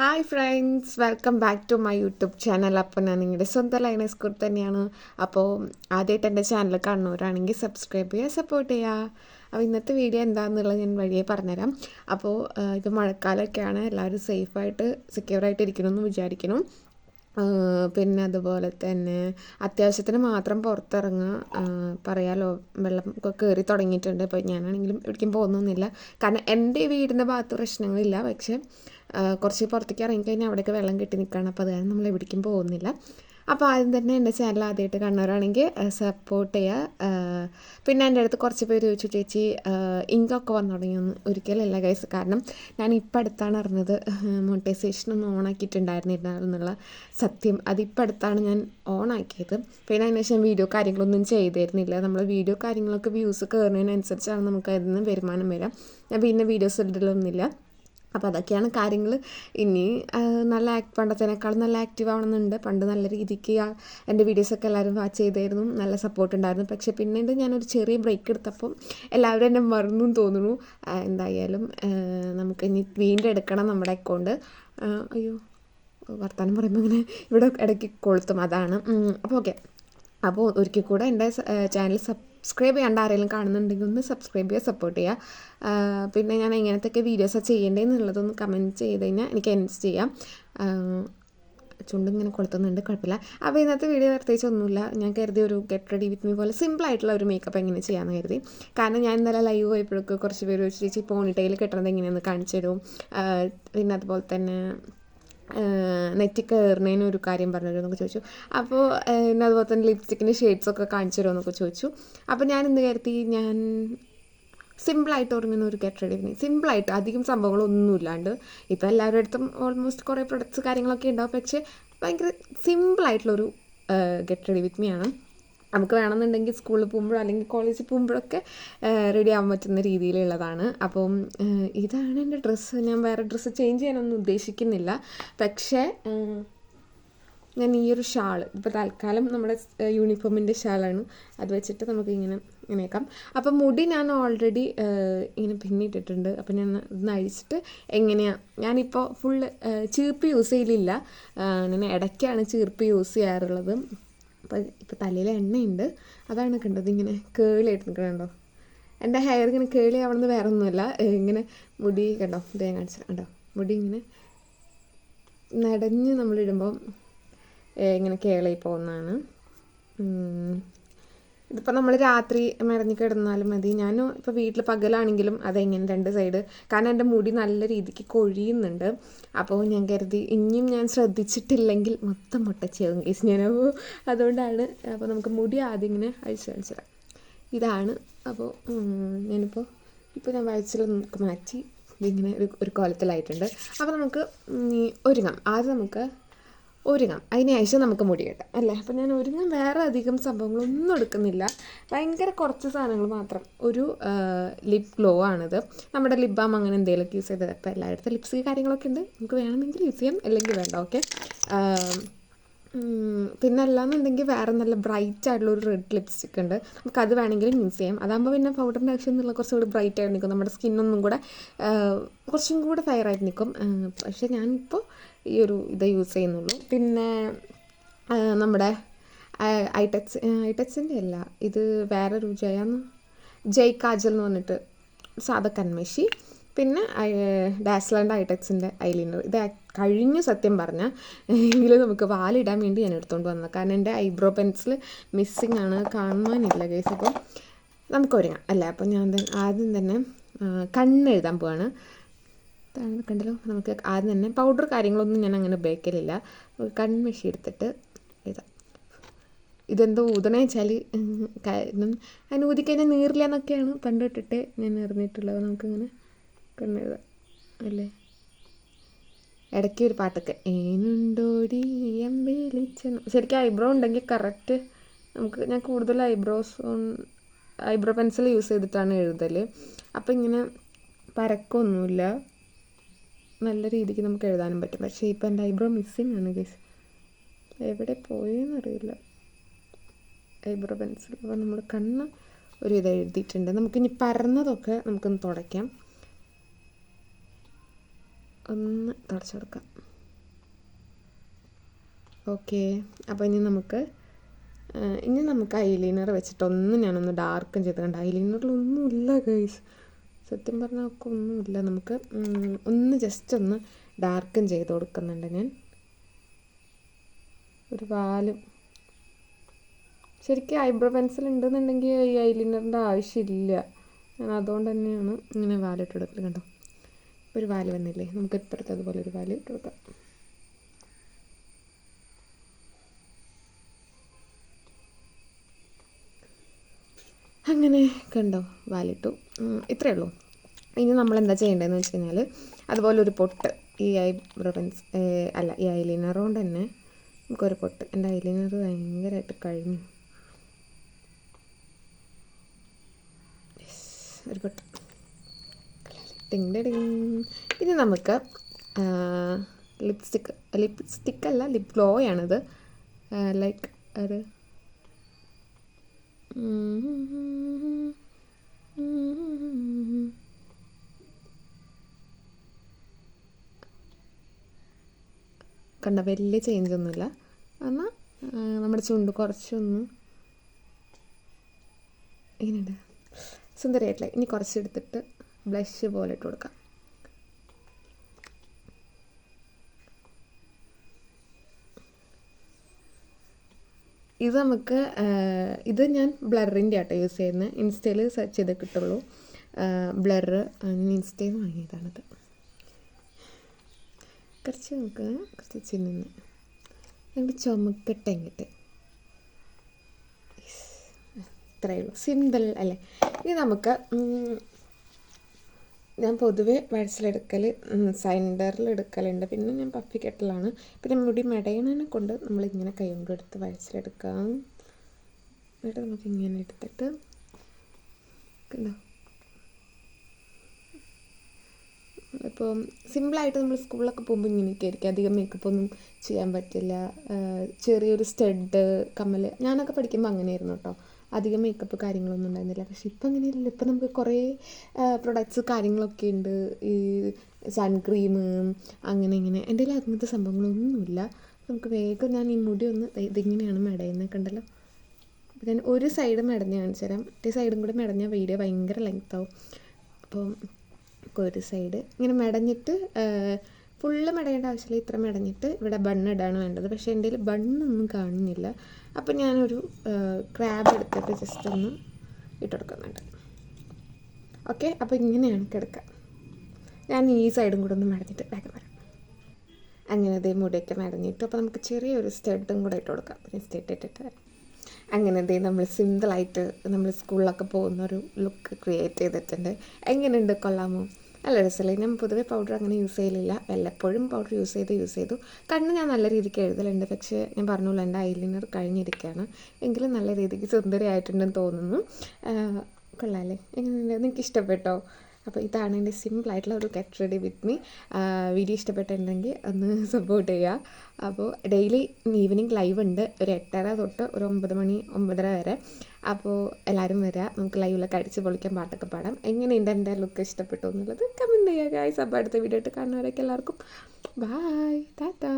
Hi friends welcome back to my YouTube channel അപ്പോൾ ഞാൻ നിങ്ങളുടെ സ്വന്തം ലൈനസ് കൂടെ തന്നെയാണ്. അപ്പോൾ ആദ്യമായിട്ട് എന്റെ ചാനൽ കാണുന്നവരാണെങ്കിൽ സബ്സ്ക്രൈബ് ചെയ്യുക സപ്പോർട്ട് ചെയ്യുക. അപ്പോൾ ഇന്നത്തെ വീഡിയോ എന്താണെന്നുള്ളത് ഞാൻ വഴിയെ പറഞ്ഞുതരാം. അപ്പോൾ ഇത് മഴക്കാലമൊക്കെയാണ്. എല്ലാവരും സേഫായിട്ട് സെക്യൂറായിട്ട് ഇരിക്കണമെന്ന് വിചാരിക്കണം പിന്നെ അതുപോലെ തന്നെ അത്യാവശ്യത്തിന് മാത്രം പുറത്തിറങ്ങുക പറയാലോ വെള്ളം ഒക്കെ കയറി തുടങ്ങിയിട്ടുണ്ട്. അപ്പോൾ ഞാനാണെങ്കിലും എവിടേക്കും പോകുന്നൊന്നുമില്ല. കാരണം എന്റെ വീടിന്റെ ഭാഗത്ത് പ്രശ്നങ്ങളില്ല. പക്ഷേ കുറച്ച് പുറത്തേക്ക് ഇറങ്ങിക്കഴിഞ്ഞാൽ അവിടെയൊക്കെ വെള്ളം കെട്ടി നിൽക്കുകയാണ് അപ്പോൾ അത് കാരണം നമ്മൾ എവിടേക്കും പോകുന്നില്ല. അപ്പോൾ ആദ്യം തന്നെ എന്റെ ചാനൽ ആദ്യമായിട്ട് കണ്ണവരാണെങ്കിൽ സപ്പോർട്ട് ചെയ്യുക. പിന്നെ എന്റെ അടുത്ത് കുറച്ച് പേര് ചോദിച്ചു ചേച്ചി ഇങ്കൊക്കെ വന്നു തുടങ്ങിയെന്ന് ഒരിക്കലല്ല ഗൈസ് കാരണം ഞാൻ ഇപ്പം അടുത്താണ് അറിഞ്ഞത്. മോണിറ്റൈസേഷൻ ഒന്ന് ഓൺ ആക്കിയിട്ടുണ്ടായിരുന്നില്ല എന്നുള്ള സത്യം. അതിപ്പോൾ അടുത്താണ് ഞാൻ ഓണാക്കിയത് പിന്നെ അതിന് ശേഷം വീഡിയോ കാര്യങ്ങളൊന്നും ചെയ്തിരുന്നില്ല. നമ്മൾ വീഡിയോ കാര്യങ്ങളൊക്കെ വ്യൂസ് കയറുന്നതിനനുസരിച്ചാണ് നമുക്ക് അതിൽ നിന്ന് വരുമാനം വരാം ഞാൻ പിന്നെ വീഡിയോസ് ഇടലൊന്നുമില്ല. അപ്പോൾ അതൊക്കെയാണ് കാര്യങ്ങൾ ഇനി നല്ല ആക്ട് പണ്ടത്തേനേക്കാൾ നല്ല ആക്റ്റീവ് ആവണമെന്നുണ്ട് പണ്ട് നല്ല രീതിക്ക് എന്റെ വീഡിയോസൊക്കെ എല്ലാവരും വാച്ച് ചെയ്തായിരുന്നു. നല്ല സപ്പോർട്ട് ഉണ്ടായിരുന്നു. പക്ഷേ പിന്നീട് ഞാനൊരു ചെറിയ ബ്രേക്ക് എടുത്തപ്പം എല്ലാവരും എന്നെ മറന്നു തോന്നുന്നു. എന്തായാലും നമുക്ക് ഇനി വീണ്ടും എടുക്കണം നമ്മുടെ അക്കൗണ്ട് അയ്യോ വർത്തമാനം പറയുമ്പോൾ ഇങ്ങനെ ഇവിടെ ഇടയ്ക്ക് കൊളുത്തും. അതാണ്. അപ്പോൾ ഓക്കെ അപ്പോൾ ഒരിക്കൽ കൂടെ എന്റെ ചാനൽ സബ്സ്ക്രൈബ് ചെയ്യാണ്ട് ആരെങ്കിലും കാണുന്നുണ്ടെങ്കിൽ ഒന്ന് സബ്സ്ക്രൈബ് ചെയ്യുക സപ്പോർട്ട് ചെയ്യുക. പിന്നെ ഞാൻ എങ്ങനത്തെയൊക്കെ വീഡിയോസാണ് ചെയ്യേണ്ടതെന്നുള്ളതൊന്ന് കമന്റ് ചെയ്ത് കഴിഞ്ഞാൽ എനിക്ക് എൻസ് ചെയ്യാം. ചുണ്ടിങ്ങനെ കൊളുത്തുന്നുണ്ട് കുഴപ്പമില്ല. അപ്പോൾ ഇന്നത്തെ വീഡിയോ പ്രത്യേകിച്ച് ഒന്നുമില്ല. ഞാൻ കരുതി ഒരു ഗെറ്റ് റെഡി വിത്ത് മീ പോലെ സിമ്പിളായിട്ടുള്ള ഒരു മേക്കപ്പ് എങ്ങനെ ചെയ്യാമെന്ന് കരുതി. കാരണം ഞാൻ ഇന്നലെ ലൈവ് പോയപ്പോഴൊക്കെ കുറച്ച് പേര് ചോദിച്ചു പോണിട്ടയിൽ കെട്ടുന്നത് എങ്ങനെയാണെന്ന് കാണിച്ചു തരും പിന്നെ അതുപോലെ തന്നെ നെറ്റി കയറുന്നതിന് ഒരു കാര്യം പറഞ്ഞു എന്നൊക്കെ ചോദിച്ചു. അപ്പോൾ പിന്നെ അതുപോലെ തന്നെ ലിപ്സ്റ്റിക്കിന്റെ ഷെയ്ഡ്സൊക്കെ കാണിച്ചു തരുമെന്നൊക്കെ ചോദിച്ചു. അപ്പോൾ ഞാൻ ഇന്ന് കരുതി ഞാൻ സിമ്പിളായിട്ട് ഒരുങ്ങുന്ന ഒരു ഗെറ്റ് റെഡി വിത്ത് സിമ്പിളായിട്ട് അധികം സംഭവങ്ങളൊന്നും ഇല്ലാണ്ട് ഇപ്പോൾ എല്ലാവരുടെ അടുത്തും ഓൾമോസ്റ്റ് കുറേ പ്രൊഡക്ട്സ് കാര്യങ്ങളൊക്കെ ഉണ്ടാവും. പക്ഷേ ഭയങ്കര സിമ്പിളായിട്ടുള്ളൊരു ഗെറ്റ് റെഡി വിത്ത് മീ ആണ്. നമുക്ക് വേണമെന്നുണ്ടെങ്കിൽ സ്കൂളിൽ പോകുമ്പോഴോ അല്ലെങ്കിൽ കോളേജിൽ പോകുമ്പോഴൊക്കെ റെഡി ആവാൻ പറ്റുന്ന രീതിയിലുള്ളതാണ്. അപ്പം ഇതാണ് എന്റെ ഡ്രസ്സ്. ഞാൻ വേറെ ഡ്രസ്സ് ചേഞ്ച് ചെയ്യാനൊന്നും ഉദ്ദേശിക്കുന്നില്ല. പക്ഷേ ഞാൻ ഈ ഒരു ഷാൾ ഇപ്പോൾ തൽക്കാലം നമ്മുടെ യൂണിഫോമിന്റെ ഷാളാണ്. അത് വെച്ചിട്ട് നമുക്ക് ഇങ്ങനെ ഇങ്ങനെ വെക്കാം. അപ്പം മുടി ഞാൻ ഓൾറെഡി ഇങ്ങനെ പിന്നിട്ടിട്ടുണ്ട്. അപ്പം ഞാൻ ഇന്ന് അഴിച്ചിട്ട് എങ്ങനെയാണ് ഞാനിപ്പോൾ ഫുള്ള് ചീർപ്പ് യൂസ് ചെയ്യലില്ല. ആ, ഞാൻ ഇടയ്ക്കാണ് ചീർപ്പ് യൂസ് ചെയ്യാറുള്ളത്. അപ്പം ഇപ്പോൾ തലയിൽ എണ്ണയുണ്ട്. അതാണ് കണ്ടത് ഇങ്ങനെ കേളിയായിട്ട് നിൽക്കണുണ്ടോ എന്റെ ഹെയർ ഇങ്ങനെ കേളി ആവണമെന്ന് വേറെ ഒന്നുമല്ല ഇങ്ങനെ മുടി കണ്ടോ? ഇതേ കാണിച്ചു കണ്ടോ? മുടി ഇങ്ങനെ നടഞ്ഞ് നമ്മളിടുമ്പം ഇങ്ങനെ കേളി പോകുന്നതാണ്. ഇതിപ്പോൾ നമ്മൾ രാത്രി മരഞ്ഞ് കിടന്നാലും മതി. ഞാൻ ഇപ്പോൾ വീട്ടിൽ പകലാണെങ്കിലും അതെങ്ങനെ രണ്ട് സൈഡ് കാരണം എന്റെ മുടി നല്ല രീതിക്ക് കൊഴിയുന്നുണ്ട്. അപ്പോൾ ഞാൻ കരുതി ഇനിയും ഞാൻ ശ്രദ്ധിച്ചിട്ടില്ലെങ്കിൽ മൊത്തം മുട്ടച്ചയാകും കേസ് ഞാൻ അതുകൊണ്ടാണ് അപ്പോൾ നമുക്ക് മുടി ആദ്യം ഇങ്ങനെ അഴിച്ച് കാണിച്ചുതരാം ഇതാണ്. അപ്പോൾ ഞാനിപ്പോൾ ഇപ്പോൾ ഞാൻ വഴിച്ചിൽ നമുക്ക് മാറ്റി ഇതിങ്ങനെ ഒരു ഒരു കോലത്തിലായിട്ടുണ്ട്. അപ്പോൾ നമുക്ക് ഒരുങ്ങാം. ആദ്യം നമുക്ക് ഒരുങ്ങാം. അതിന് ശേഷം നമുക്ക് മുടി കെട്ടാം അല്ലേ? അപ്പോൾ ഞാൻ ഒരുങ്ങാൻ വേറെ അധികം സംഭവങ്ങളൊന്നും എടുക്കുന്നില്ല. ഭയങ്കര കുറച്ച് സാധനങ്ങൾ മാത്രം. ഒരു ലിപ് ഗ്ലോ ആണിത്. നമ്മുടെ ലിപ് ബാം അങ്ങനെ എന്തെങ്കിലുമൊക്കെ യൂസ് ചെയ്തത്. അപ്പോൾ എല്ലായിടത്തും ലിപ്സ് കാര്യങ്ങളൊക്കെ ഉണ്ട്. നമുക്ക് വേണമെങ്കിൽ യൂസ് ചെയ്യാം. അല്ലെങ്കിൽ വേണ്ട. ഓക്കെ പിന്നെ അല്ലാന്നുണ്ടെങ്കിൽ വേറെ നല്ല ബ്രൈറ്റ് ആയിട്ടുള്ള ഒരു റെഡ് ലിപ്സ്റ്റിക് ഉണ്ട്. നമുക്ക് അത് വേണമെങ്കിലും യൂസ് ചെയ്യാം. അതാകുമ്പോൾ പിന്നെ പൗഡറിന്റെ ആവശ്യം എന്നുള്ള കുറച്ചും കൂടി ബ്രൈറ്റ് ആയിട്ട് നിൽക്കും. നമ്മുടെ സ്കിന്നൊന്നും കൂടെ കുറച്ചും കൂടെ ഫെയർ നിൽക്കും. പക്ഷേ ഞാനിപ്പോൾ ഈ ഒരു ഇത് യൂസ് ചെയ്യുന്നുള്ളൂ. പിന്നെ നമ്മുടെ ഐടെക്സ് ടച്ച് ഐ ടച്ചിന്റെ അല്ല ഇത് വേറെ ഒരു ജയാന്ന് ജയ് കാജൽ എന്ന് പറഞ്ഞിട്ട് സാധാ കൺമഷി പിന്നെ ഡാസ്ലാൻഡ് ഐടെക്സിന്റെ ഐലൈനർ. ഇത് കഴിഞ്ഞ് സത്യം പറഞ്ഞാൽ എങ്കിലും നമുക്ക് വാലിടാൻ വേണ്ടി ഞാൻ എടുത്തുകൊണ്ട് വന്നത്. കാരണം എന്റെ ഐബ്രോ പെൻസിൽ മിസ്സിങ് ആണ്. കാണുവാനില്ല കേസ് അപ്പോൾ നമുക്ക് ഒരുങ്ങാം അല്ലേ അപ്പോൾ ഞാൻ ആദ്യം തന്നെ കണ്ണെഴുതാൻ പോവാണ്. കണ്ടല്ലോ? നമുക്ക് ആദ്യം തന്നെ പൗഡർ കാര്യങ്ങളൊന്നും ഞാൻ അങ്ങനെ ഉപയോഗിക്കലില്ല. കൺമഷി എടുത്തിട്ട് ഇതാ. ഇതെന്തോ ഊതണ വെച്ചാൽ കാരണം അതിന് ഊതിക്കഴിഞ്ഞാൽ നീറില്ല എന്നൊക്കെയാണ് പണ്ട് തൊട്ടിട്ട് ഞാൻ അറിഞ്ഞിട്ടുള്ളത്. നമുക്കിങ്ങനെ കണ്ണെഴുതാം അല്ലേ? ഇടയ്ക്ക് ഒരു പാട്ടൊക്കെ ഏനുണ്ടോടി അമ്പേലിച്ചെന്ന് ശരിക്കും ഐബ്രോ ഉണ്ടെങ്കിൽ കറക്റ്റ് നമുക്ക് ഞാൻ കൂടുതൽ ഐബ്രോസ് ഐബ്രോ പെൻസിൽ യൂസ് ചെയ്തിട്ടാണ് എഴുതൽ അപ്പോൾ ഇങ്ങനെ പരക്കൊന്നുമില്ല. നല്ല രീതിക്ക് നമുക്ക് എഴുതാനും പറ്റും. പക്ഷേ ഇപ്പം എന്റെ ഐബ്രോ മിസ്സിങ് ആണ് കേസ് എവിടെ പോയെന്നറിയില്ല ഐബ്രോ പെൻസിൽ അപ്പോൾ നമ്മൾ കണ്ണ് ഒരു ഇത് എഴുതിയിട്ടുണ്ട്. നമുക്കിനി പരന്നതൊക്കെ നമുക്കൊന്ന് തുടയ്ക്കാം. ഒന്ന് തുടച്ചെടുക്കാം ഓക്കെ. അപ്പോൾ ഇനി നമുക്ക് ഇനി നമുക്ക് ഐലൈനർ വെച്ചിട്ട് ഒന്ന് ഞാനൊന്ന് ഡാർക്കും ചെയ്ത് കണ്ട. ഐലൈനറിലൊന്നുമില്ല ഗൈസ് സത്യം പറഞ്ഞാൽ ഒക്കെ ഒന്നുമില്ല നമുക്ക് ഒന്ന് ജസ്റ്റ് ഒന്ന് ഡാർക്കൻ ചെയ്ത് കൊടുക്കുന്നുണ്ട് ഞാൻ. ഒരു വാലും ശരിക്കും ഐബ്രോ പെൻസിൽ ഉണ്ടെന്നുണ്ടെങ്കിൽ ഈ ഐലിനറിന്റെ ആവശ്യമില്ല. ഞാൻ അതുകൊണ്ട് തന്നെയാണ് ഇങ്ങനെ വാലിട്ട് കൊടുക്കൽ കണ്ടോ? ഒരു വാൽ വന്നില്ലേ? നമുക്ക് ഇപ്പുറത്ത് അതുപോലെ ഒരു വാൽ ഇട്ട് കൊടുക്കാം. അങ്ങനെ കണ്ടോ വാലിട്ടു. ഇത്രയേ ഉള്ളൂ. ഇനി നമ്മൾ എന്താ ചെയ്യേണ്ടതെന്ന് വെച്ച് കഴിഞ്ഞാൽ അതുപോലെ ഒരു പൊട്ട് ഈ ഐബ്രോ പെൻസ് അല്ല ഈ ഐലൈനർ കൊണ്ട് തന്നെ നമുക്കൊരു പൊട്ട്. എന്റെ ഐലൈനർ ഭയങ്കരമായിട്ട് കഴിഞ്ഞു. ഒരു പൊട്ട്. ടിങ് ഇനി നമുക്ക് ലിപ്സ്റ്റിക്ക് ലിപ്സ്റ്റിക്ക് അല്ല ലിപ് ഗ്ലോ ആണിത് ലൈക്ക് ഒരു കണ്ട വലിയ ചേഞ്ച് ഒന്നുമില്ല. എന്നാൽ നമ്മുടെ ചുണ്ട് കുറച്ചൊന്ന് ഇങ്ങനെയുണ്ട്. സുന്ദരമായിട്ടില്ല ഇനി കുറച്ചെടുത്തിട്ട് ബ്ലഷ് പോലെ ഇട്ട് കൊടുക്കാം. ഇത് നമുക്ക് ഇത് ഞാൻ ബ്ലറിന്റെ ആട്ടോ യൂസ് ചെയ്യുന്നത് ഇൻസ്റ്റയിൽ സെർച്ച് ചെയ്ത് കിട്ടുള്ളൂ. ബ്ലറ് ഇൻസ്റ്റയിൽ നിന്ന് വാങ്ങിയതാണിത്. കുറച്ച് നമുക്ക് കുറച്ച് ചിന്നുന്ന് നമുക്ക് ചുമക്കട്ടെ ഇങ്ങോട്ട് ഇത്രയേ ഉള്ളൂ. സിമ്പിൾ അല്ലേ? ഇനി നമുക്ക് ഞാൻ പൊതുവെ വഴച്ചിലെടുക്കൽ സൈൻഡറിൽ എടുക്കലുണ്ട് പിന്നെ ഞാൻ പഫി കെട്ടലാണ്. പിന്നെ മുടി മെടയണനെ കൊണ്ട് നമ്മളിങ്ങനെ കൈ കൊണ്ട് എടുത്ത് വഴച്ചിലെടുക്കാം എന്നിട്ട് നമുക്ക് ഇങ്ങനെ എടുത്തിട്ട് കണ്ടോ? ഇപ്പോൾ സിമ്പിളായിട്ട് നമ്മൾ സ്കൂളിലൊക്കെ പോകുമ്പോൾ ഇങ്ങനെയൊക്കെ ആയിരിക്കും. അധികം മേക്കപ്പ് ഒന്നും ചെയ്യാൻ പറ്റില്ല. ചെറിയൊരു സ്റ്റഡ് കമ്മൽ ഞാനൊക്കെ പഠിക്കുമ്പോൾ അങ്ങനെയായിരുന്നു കേട്ടോ അധികം മേക്കപ്പ് കാര്യങ്ങളൊന്നും ഉണ്ടായിരുന്നില്ല. പക്ഷെ ഇപ്പം അങ്ങനെയല്ല. ഇപ്പം നമുക്ക് കുറേ പ്രൊഡക്ട്സ് കാര്യങ്ങളൊക്കെ ഉണ്ട്. ഈ സൺക്രീം അങ്ങനെ ഇങ്ങനെ. എന്റെ കയ്യിൽ അങ്ങനത്തെ സംഭവങ്ങളൊന്നുമില്ല. നമുക്ക് വേഗം ഞാൻ ഈ മുടി ഒന്ന് ഇതിങ്ങനെയാണ് മെടയുന്നത് കണ്ടല്ലോ? അപ്പം ഞാൻ ഒരു സൈഡ് മെടഞ്ഞ് കാണിച്ചു തരാം. മറ്റേ സൈഡും കൂടെ മെടഞ്ഞ വീഡിയോ ഭയങ്കര ലെങ്ത്താവും അപ്പം ഒരു സൈഡ് ഇങ്ങനെ മെടഞ്ഞിട്ട് ഫുള്ള് മെടയേണ്ട ആവശ്യമില്ല. ഇത്ര മെടഞ്ഞിട്ട് ഇവിടെ ബണ്ണിടാണ് വേണ്ടത്. പക്ഷേ എന്റെ കയ്യിൽ ബണ്ണൊന്നും കാണുന്നില്ല അപ്പം ഞാനൊരു ക്രാബ് എടുത്തിട്ട് ജസ്റ്റ് ഒന്ന് ഇട്ടെടുക്കുന്നുണ്ട് ഓക്കെ? അപ്പോൾ ഇങ്ങനെയാണ് കിടക്കുക. ഞാൻ ഈ സൈഡും കൂടെ ഒന്ന് മടഞ്ഞിട്ട് വേഗം വരാം. അങ്ങനെ ദേ മുടിയൊക്കെ മടഞ്ഞിട്ട് അപ്പോൾ നമുക്ക് ചെറിയൊരു സ്റ്റെഡും കൂടെ ഇട്ട് കൊടുക്കാം. പിന്നെ സ്റ്റെഡ് ഇട്ടിട്ട് വരാം. അങ്ങനെ ദേ നമ്മൾ സിമ്പിളായിട്ട് നമ്മൾ സ്കൂളിലൊക്കെ പോകുന്ന ഒരു ലുക്ക് ക്രിയേറ്റ് ചെയ്തിട്ടുണ്ട്. എങ്ങനെയുണ്ട് കൊള്ളാമോ? നല്ല രസമല്ലേ ഞാൻ പൊതുവേ പൗഡർ അങ്ങനെ യൂസ് ചെയ്യലില്ല. വല്ലപ്പോഴും പൗഡർ യൂസ് ചെയ്ത് യൂസ് ചെയ്തു. കണ്ണ് ഞാൻ നല്ല രീതിക്ക് എഴുതലുണ്ട്. പക്ഷേ ഞാൻ പറഞ്ഞല്ലോ എന്റെ ഐലൈനർ കഴിഞ്ഞിരിക്കുകയാണ്. എങ്കിലും നല്ല രീതിക്ക് സുന്ദരിയായിട്ടുണ്ടെന്ന് തോന്നുന്നു. കൊള്ളാം കൊള്ളാമല്ലേ എങ്ങനെയുണ്ട്? നിങ്ങൾക്ക് ഇഷ്ടപ്പെട്ടോ? അപ്പോൾ ഇതാണ് എന്റെ സിമ്പിളായിട്ടുള്ള ഒരു get ready with me video ഇഷ്ടപ്പെട്ടിട്ടുണ്ടെങ്കിൽ ഒന്ന് സപ്പോർട്ട് ചെയ്യുക. അപ്പോൾ ഡെയിലി ഈവനിങ് ലൈവ് ഉണ്ട്. ഒരു എട്ടര തൊട്ട് ഒരു ഒമ്പത് മണി ഒമ്പതര വരെ. അപ്പോൾ എല്ലാവരും വരിക നമുക്ക് ലൈവിലൊക്കെ അടിച്ച് പൊളിക്കാൻ പാട്ടൊക്കെ പാടാം. എങ്ങനെയുണ്ട് എന്റെ ലുക്ക് ഇഷ്ടപ്പെട്ടു എന്നുള്ളത് കമന്റ് ചെയ്യുക ഗായ്സ് അപ്പോൾ അടുത്ത വീഡിയോ ഇട്ട് കാണുന്നവരൊക്കെ എല്ലാവർക്കും ബായ് ടാറ്റാ